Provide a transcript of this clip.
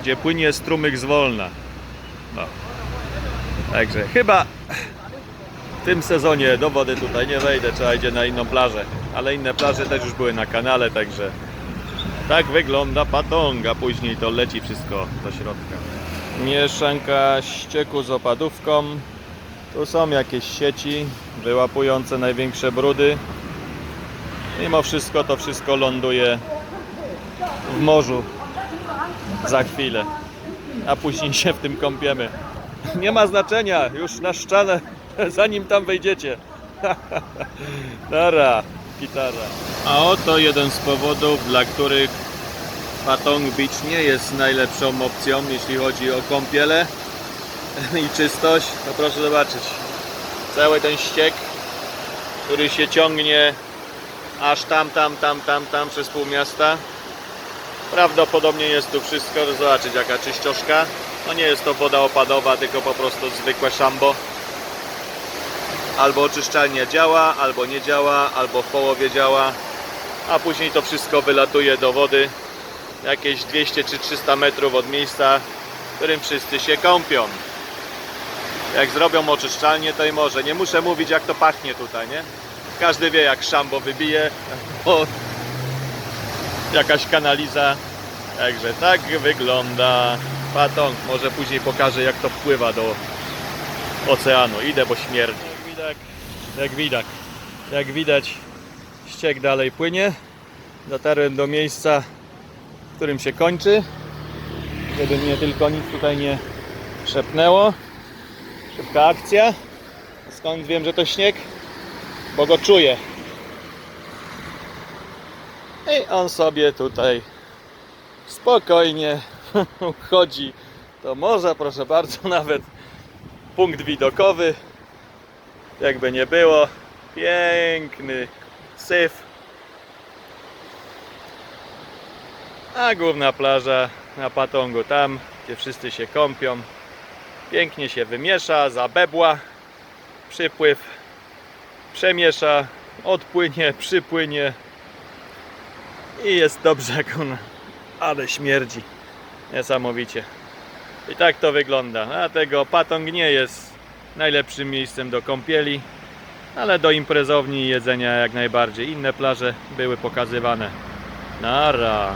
gdzie płynie strumyk z Wolna. No. Także chyba w tym sezonie do wody tutaj nie wejdę, trzeba idzie na inną plażę. Ale inne plaże też już były na kanale, także tak wygląda patonga. Później to leci wszystko do środka. Mieszanka ścieku z opadówką. Tu są jakieś sieci wyłapujące największe brudy. Mimo wszystko to wszystko ląduje w morzu za chwilę, a później się w tym kąpiemy. Nie ma znaczenia, już na szczanę, zanim tam wejdziecie. Dara, gitara. A oto jeden z powodów, dla których Patong Beach nie jest najlepszą opcją, jeśli chodzi o kąpiele i czystość. To proszę zobaczyć, cały ten ściek, który się ciągnie aż tam, tam, tam, tam, tam przez pół miasta. Prawdopodobnie jest tu wszystko, zobaczyć jaka czyścioszka. No nie jest to woda opadowa, tylko po prostu zwykłe szambo. Albo oczyszczalnia działa, albo nie działa, albo w połowie działa, a później to wszystko wylatuje do wody jakieś 200 czy 300 metrów od miejsca, w którym wszyscy się kąpią. Jak zrobią oczyszczalnię, to i. Nie muszę mówić jak to pachnie tutaj, nie? Każdy wie jak szambo wybije, bo jakaś kanaliza. Także tak wygląda Patong. Może później pokażę jak to wpływa do oceanu. Idę, bo śmierdzi. Jak widać, jak widać, jak widać ściek dalej płynie. Dotarłem do miejsca, w którym się kończy. Żeby mnie tylko nic tutaj nie szepnęło. Szybka akcja. Skąd wiem, że to śnieg? Bo go czuję. I on sobie tutaj spokojnie chodzi do morza, proszę bardzo, nawet punkt widokowy. Jakby nie było, piękny syf. A główna plaża na Patongu tam, gdzie wszyscy się kąpią. Pięknie się wymiesza, zabebła, przypływ, przemiesza, odpłynie, przypłynie i jest dobrze jak ale śmierdzi niesamowicie. I tak to wygląda. Dlatego Patong nie jest najlepszym miejscem do kąpieli, ale do imprezowni i jedzenia jak najbardziej. Inne plaże były pokazywane. Nara.